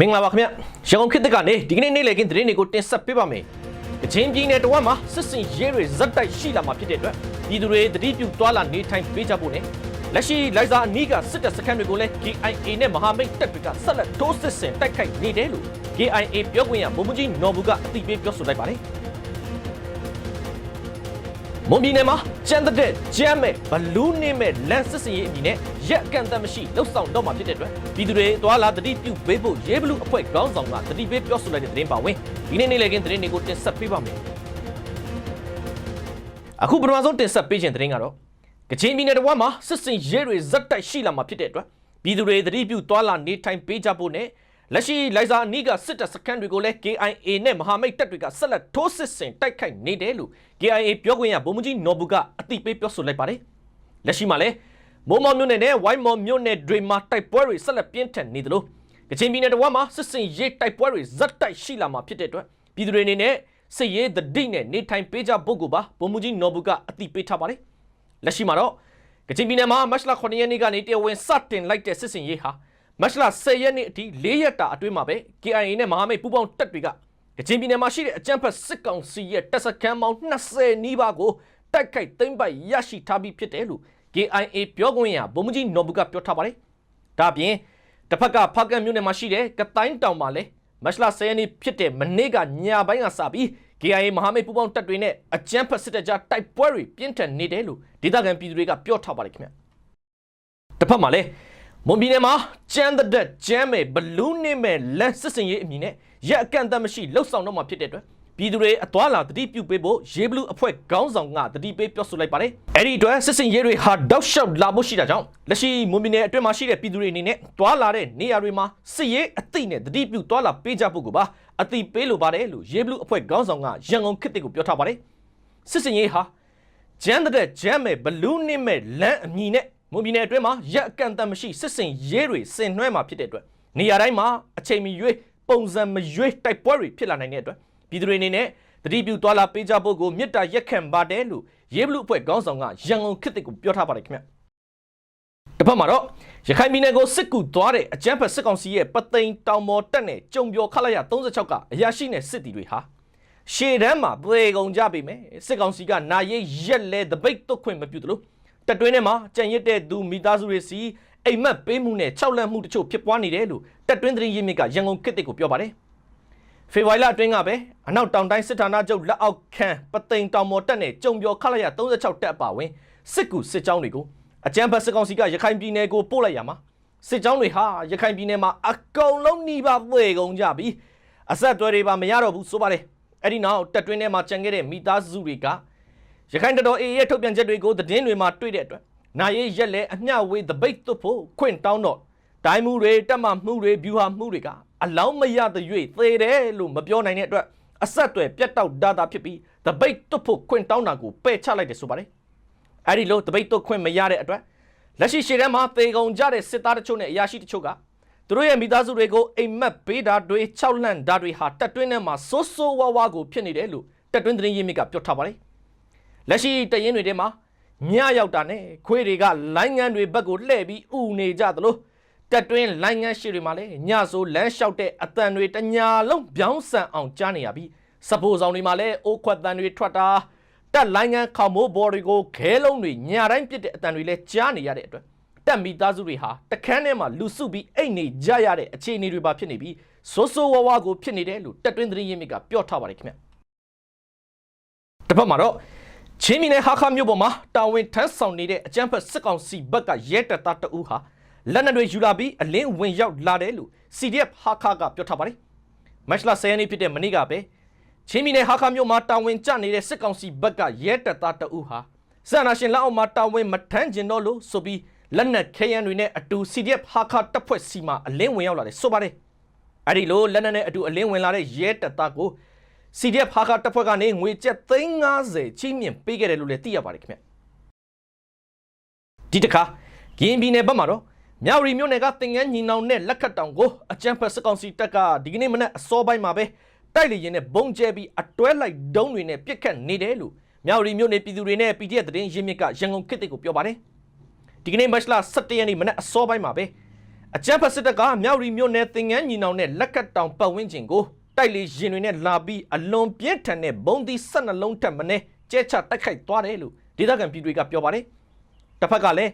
မင်္ဂလာပါခင်ဗျရန်ကုန်ခေတ်သစ်ကနေဒီကနေ့နေ့လည်ခင်းသတင်းတွေကိုတင်ဆက်ပေးပါမယ်ကချင်ပြည်နယ်တဝက်မှာစစ်စင်ရေးတွေဇက်တိုက်ရှိလာမှာဖြစ်တဲ့အတွက်ပြည်သူတွေတတိပြုသွားလာနေထိုင်ပေးကြဖို့နဲ့လက်ရှိလိုက်စာအနီးကစစ်တပ်စခန်းတွေကိုလည်း KIA နဲ့မဟာမိတ်တပ်တွေကဆက်လက်ထိုးစစ်ဆင်တိုက်ခိုက်နေတယ်လို့ KIA ပြောခွင့်ရဗိုလ်မှူးကြီးနော်ဘူးကအသိပေးပြောဆိုလိုက်ပါတယ် မွန်ပြည်နယ်မှာကျန်းတဲ့ကျမ်းမဲ့ဘလူးနေမဲ့လန်စစ်စင်ရေးအမည်နဲ့ရက်အကန့်အသတ်မရှိလှုပ်ဆောင်တော့မှာဖြစ်တဲ့အတွက်ပြည်သူတွေသွားလာတတိပြုပေးဖို့ရေးဘလူးအဖွဲ့ခေါင်းဆောင်ကတတိပေးပြောဆိုလိုက်တဲ့သတင်းပါဝင်ဒီနေ့နေ့လည်ခင်းသတင်းတွေကိုတင်ဆက်ပေးပါမယ်အခုပထမဆုံးတင်ဆက်ပေးခြင်းသတင်းကတော့ကချင်ပြည်နယ်တစ်ဝက်မှာစစ်စင်ရေးတွေဇက်တိုက်ရှိလာမှာဖြစ်တဲ့အတွက်ပြည်သူတွေတတိပြုသွားလာနေထိုင်ပေးကြဖို့နဲ့ လက်ရှိလိုက်စာအနီးကစစ်တပ်စခန်းတွေကိုလည်း KIA နဲ့မဟာမိတ်တပ်တွေကဆက်လက်ထိုးစစ်ဆင်တိုက်ခိုက်နေတယ်လို့ KIA ပြောခွင့်ရဗိုလ်မှူးကြီးနော်ဘူကအသိပေးပြောဆိုလိုက်ပါတယ်။လက်ရှိမှာလည်းမိုးမောင်မြို့နယ်နဲ့ဝိုင်းမော်မြို့နယ်တွေမှာတိုက်ပွဲတွေဆက်လက်ပြင်းထန်နေသလိုကချင်ပြည်နယ်တစ်ဝက်မှာစစ်စင်ရေးတိုက်ပွဲတွေဇက်တိုက်ရှိလာမှာဖြစ်တဲ့အတွက်ပြည်သူတွေအနေနဲ့စစ်ရေးသတိနဲ့နေထိုင်ပေးကြဖို့ကိုပါဗိုလ်မှူးကြီးနော်ဘူကအသိပေးထားပါတယ်။လက်ရှိမှာတော့ကချင်ပြည်နယ်မှာမတ်လ9ရက်နေ့ကနေတရားဝင်စတင်လိုက်တဲ့စစ်စင်ရေးဟာ မတ်လ10ရက်နေ့အထိ၄ရက်တာအတွင်းမှာပဲ KIA နဲ့မဟာမိတ်ပူးပေါင်းတပ်တွေကကချင်ပြည်နယ်မှာရှိတဲ့အကြမ်းဖက်စစ်ကောင်စီရဲ့တပ်စခန်းပေါင်း20နီးပါးကိုတိုက်ခိုက်သိမ်းပိုက်ရရှိထားပြီးဖြစ်တယ်လို့ KIA ပြောခွင့်ရဗိုလ်မှူးကြီးနော်ဘူကပြောထားပါတယ်။ဒါ့အပြင်တစ်ဖက်ကဖားကန်မြို့နယ်မှာရှိတဲ့ကတိုင်းတောင်မှာလည်းမတ်လ10ရက်နေ့ဖြစ်တဲ့မနေ့ကညပိုင်းကစပြီး KIA မဟာမိတ်ပူးပေါင်းတပ်တွေနဲ့အကြမ်းဖက်စစ်တပ်ကြားတိုက်ပွဲတွေပြင်းထန်နေတယ်လို့ဒေသခံပြည်သူတွေကပြောထားပါတယ်ခင်ဗျ။တစ်ဖက်မှာလည်း မွန်ပြည်နယ်မှာကျန်းတဲ့ကျမ်းမဲ့ဘလူးနေမဲ့လန်စစ်စင်ရေးအမည်နဲ့ရက်အကန့်အသတ်မရှိလှုပ်ဆောင်တော့မှာဖြစ်တဲ့အတွက်ပြည်သူတွေအသွာလာတတိပြုပေးဖို့ရေးဘလူးအဖွဲ့ခေါင်းဆောင်ကတတိပေးပြောဆိုလိုက်ပါတယ်။အဲ့ဒီအတွက်စစ်စင်ရေးတွေဟာတောက်လျှောက်လာဖို့ရှိတာကြောင့်လက်ရှိမွန်ပြည်နယ်အတွင်းမှာရှိတဲ့ပြည်သူတွေအနေနဲ့သွာလာတဲ့နေရာတွေမှာစစ်ရေးအသိနဲ့တတိပြုသွာလာပေးကြဖို့ကိုပါအသိပေးလိုပါတယ်လို့ရေးဘလူးအဖွဲ့ခေါင်းဆောင်ကရန်ကုန်ခေတ်တစ်ကိုပြောထားပါတယ်။စစ်စင်ရေးဟာကျန်းတဲ့ကျမ်းမဲ့ဘလူးနေမဲ့လန်အမည်နဲ့ မွန်ပြည်နယ်အတွင်းမှာရက်အကန့်အသတ်မရှိစစ်စင်ရေးတွေဆင်နွှဲမှာဖြစ်တဲ့အတွက်နေရာတိုင်းမှာအချိန်မီရွေးပုံစံမရွေးတိုက်ပွဲတွေဖြစ်လာနိုင်တဲ့အတွက်ပြည်သူတွေအနေနဲ့တတိပြုသွားလာပေးကြဖို့ကိုမြစ်တာရက်ခံပါတယ်လို့ရေးဘလူအဖွဲ့ခေါင်းဆောင်ကရန်ကုန်ခေတ်တစ်ကိုပြောထားပါတယ်ခင်ဗျတစ်ဖက်မှာတော့ရခိုင်ပြည်နယ်ကိုစစ်ကူသွားတဲ့အကြမ်းဖက်စစ်ကောင်စီရဲ့ပသိမ်တောင်ပေါ်တက်နဲ့ကြုံပြောခလာရ36ကအရာရှိနဲ့စစ်တီတွေဟာရှေ့တန်းမှာပြေကုန်ကြပြီမယ်စစ်ကောင်စီကနာရေးရက်လဲတပိတ်တုတ်ခွင့်မပြုသလို တက်တွင်းထဲမှာကြံရစ်တဲ့သူမိသားစုတွေစီအိမ်မက်ပေးမှုနဲ့၆လန့်မှုတချို့ဖြစ်ပွားနေတယ်လို့တက်တွင်းသတင်းရင်းမြစ်ကရန်ကုန်ခေတ်တစ်ကိုပြောပါတယ်ဖေဖော်ဝါရီလအတွင်းကပဲအနောက်တောင်တိုင်းစစ်ဌာနချုပ်လက်အောက်ခံပသိမ်တောင်ပေါ်တက်နဲ့ကြုံပြောခလာရ36တက်အပါဝင်စစ်ကူစစ်ကြောင်းတွေကိုအကြမ်းဖက်စစ်ကောင်စီကရခိုင်ပြည်နယ်ကိုပို့လိုက်ရမှာစစ်ကြောင်းတွေဟာရခိုင်ပြည်နယ်မှာအကုန်လုံးနှီးပါသွေကုန်ကြပြီးအဆက်အသွယ်တွေပါမရတော့ဘူးဆိုပါတယ်အဲ့ဒီနောက်တက်တွင်းထဲမှာကြံခဲ့တဲ့မိသားစုတွေက ရခိုင်တော်တော်အေးရဲ့ထုတ်ပြန်ချက်တွေကိုသတင်းတွေမှာတွေ့တဲ့အတွက်နာရေးရက်လဲအမျှဝေးသပိတ်သွတ်ဖို့ခွင့်တောင်းတော့ဒိုင်းမှုတွေတက်မှမှုတွေဗျူဟာမှုတွေကအလောင်းမရတဲ့၍သေတယ်လို့မပြောနိုင်တဲ့အတွက်အဆက်အသွယ်ပြတ်တောက်ဒတာဖြစ်ပြီးသပိတ်သွတ်ဖို့ခွင့်တောင်းတာကိုပယ်ချလိုက်တယ်ဆိုပါတယ်အဲ့ဒီလိုသပိတ်သွတ်ခွင့်မရတဲ့အတွက်လက်ရှိရှေ့တန်းမှာသေကုန်ကြတဲ့စစ်သားတချို့နဲ့အရာရှိတချို့ကသူတို့ရဲ့မိသားစုတွေကိုအိမ်မက်ပေးတာတွေခြောက်လန့်တာတွေဟာတက်တွင်းထဲမှာစိုးစိုးဝါးဝါကိုဖြစ်နေတယ်လို့တက်တွင်းသတင်းရင်းမြစ်ကပြောထားပါတယ် လက်ရှိတရင်တွေထဲမှာညရောက်တာနဲ့ခွေးတွေကလိုင်းငန်းတွေဘက်ကိုလှည့်ပြီးဥနေကြသလိုတက်တွင်းလိုင်းငန်းရှိတွေမှာလည်းညဆိုလမ်းလျှောက်တဲ့အတန်တွေတညာလုံးပြောင်းဆန်အောင်ကြားနေရပြီးစပိုးဆောင်တွေမှာလည်းအိုးခွက်တန်တွေထွက်တာတက်လိုင်းငန်းခေါမိုးဘော်တွေကိုခဲလုံးတွေညတိုင်းပြစ်တဲ့အတန်တွေလည်းကြားနေရတဲ့အတွက်တက်မိသားစုတွေဟာတခန်းထဲမှာလူစုပြီးအိတ်နေကြရတဲ့အခြေအနေတွေပါဖြစ်နေပြီးဆိုးဆိုးဝါးဝါကိုဖြစ်နေတယ်လို့တက်တွင်းသတင်းရင်းမြစ်ကပြောထားပါတယ်ခင်ဗျတစ်ဖက်မှာတော့ ချင်းမီနယ်ဟာခါမြို့ပေါ်မှာတာဝန်ထမ်းဆောင်နေတဲ့အကြမ်းဖက်စစ်ကောင်စီဘက်ကရဲတပ်သားတအူးဟာလက်နက်တွေယူလာပြီးအလင်းဝင်ရောက်လာတယ်လို့ CDF ဟာခါကပြောထားပါတယ်မတ်လ10ရက်နေ့ဖြစ်တဲ့မနေ့ကပဲချင်းမီနယ်ဟာခါမြို့မှာတာဝန်ကျနေတဲ့စစ်ကောင်စီဘက်ကရဲတပ်သားတအူးဟာစန္ဒရှင်လက်အောက်မှာတာဝန်မထမ်းကျင်တော့လို့ဆိုပြီးလက်နက်ခဲယမ်းတွေနဲ့အတူ CDF ဟာခါတပ်ဖွဲ့စီမှာအလင်းဝင်ရောက်လာတယ်ဆိုပါတယ်အဲ့ဒီလိုလက်နက်နဲ့အတူအလင်းဝင်လာတဲ့ရဲတပ်သားကို CDF ဟာခတပ်ဖွဲ့ကနေငွေကျပ်350ချိမြင့်ပေးခဲ့တယ်လို့လည်းသိရပါတယ်ခင်ဗျဒီတခါကရင်ပြည်နယ်ဘက်မှာတော့မြောက်ရီမြို့နယ်ကတင်ငန်းညီနောင်နဲ့လက်ခတ်တောင်ကိုအကြမ်းဖက်စစ်ကောင်စီတပ်ကဒီကနေ့မနက်အစောပိုင်းမှာပဲတိုက်လေရင်နဲ့ဘုံကျဲပြီးအတွဲလိုက်ဒုံးတွေနဲ့ပြစ်ခတ်နေတယ်လို့မြောက်ရီမြို့နယ်ပြည်သူတွေနဲ့ PDF သတင်းရင်းမြစ်ကရန်ကုန်ခေတ်တစ်ကိုပြောပါတယ်ဒီကနေ့မတ်လ17ရက်နေ့မနက်အစောပိုင်းမှာပဲအကြမ်းဖက်စစ်တပ်ကမြောက်ရီမြို့နယ်သင်ငန်းညီနောင်နဲ့လက်ကတ်တောင်ပတ်ဝန်းကျင်ကို တိုက်လေရင်တွေနဲ့လာပြီးအလွန်ပြင်းထန်တဲ့ဘုံသီး12လုံးထက်မနည်းကျဲချတိုက်ခိုက်သွားတယ်လို့ဒေသခံပြည်တွေကပြောပါတယ်။တစ်ဖက်ကလည်း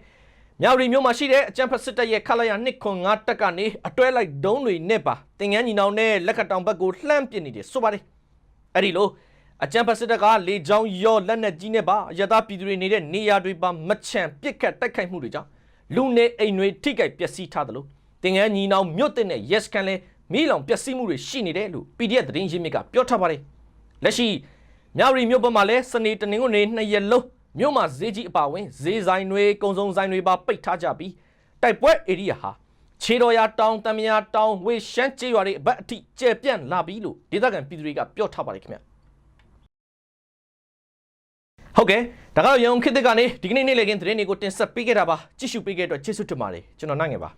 မြောက်ရီမြို့မှာရှိတဲ့အကြမ်းဖက်စစ်တပ်ရဲ့ခလာရ205တပ်ကနေအတွဲလိုက်ဒုံးတွေနဲ့ပါသင်ငန်းညီနောင်နဲ့လက်ကတ်တောင်ဘက်ကိုလှမ်းပစ်နေတယ်ဆိုပါတယ်။အဲ့ဒီလိုအကြမ်းဖက်စစ်တပ်ကလေကြောင်းရောလက်နက်ကြီးနဲ့ပါရသားပြည်သူတွေနေတဲ့နေရာတွေပါမချန်ပစ်ခတ်တိုက်ခိုက်မှုတွေကြောင့်လူနေအိမ်တွေထိခိုက်ပျက်စီးထားတယ်လို့တင်ငန်းညီနောင်မြို့တင်တဲ့ yes ကန်လဲ မိလောင်ပျက်စီးမှုတွေရှိနေတယ်လို့ PDF သတင်းရင်းမြစ်ကပြောထားပါတယ်လက်ရှိမြောက်ရီမြို့ဘက်မှာလဲစနေတနင်္ဂနွေနှစ်ရက်လုံးမြို့မှာဈေးကြီးအပါဝင်ဈေးဆိုင်တွေကုန်စုံဆိုင်တွေပါပိတ်ထားကြပြီးတိုက်ပွဲဧရိယာဟာခြေတော်ရတောင်တမယာတောင်ဝေရှမ်းကျေးရွာတွေအဘက်အထိကျယ်ပြန့်လာပြီလို့ဒေသခံပြည်သူတွေကပြောထားပါတယ်ခင်ဗျဟုတ်ကဲ့ဒါကတော့ရန်ကုန်ခေတ်သစ်ကနေဒီကနေ့နေ့လည်ခင်းသတင်းတွေကိုတင်ဆက်ပေးခဲ့တာပါကြည့်ရှုပေးခဲ့တဲ့အတွက်ကျေးဇူးတင်ပါတယ်ကျွန်တော်နိုင်ငယ်ပါ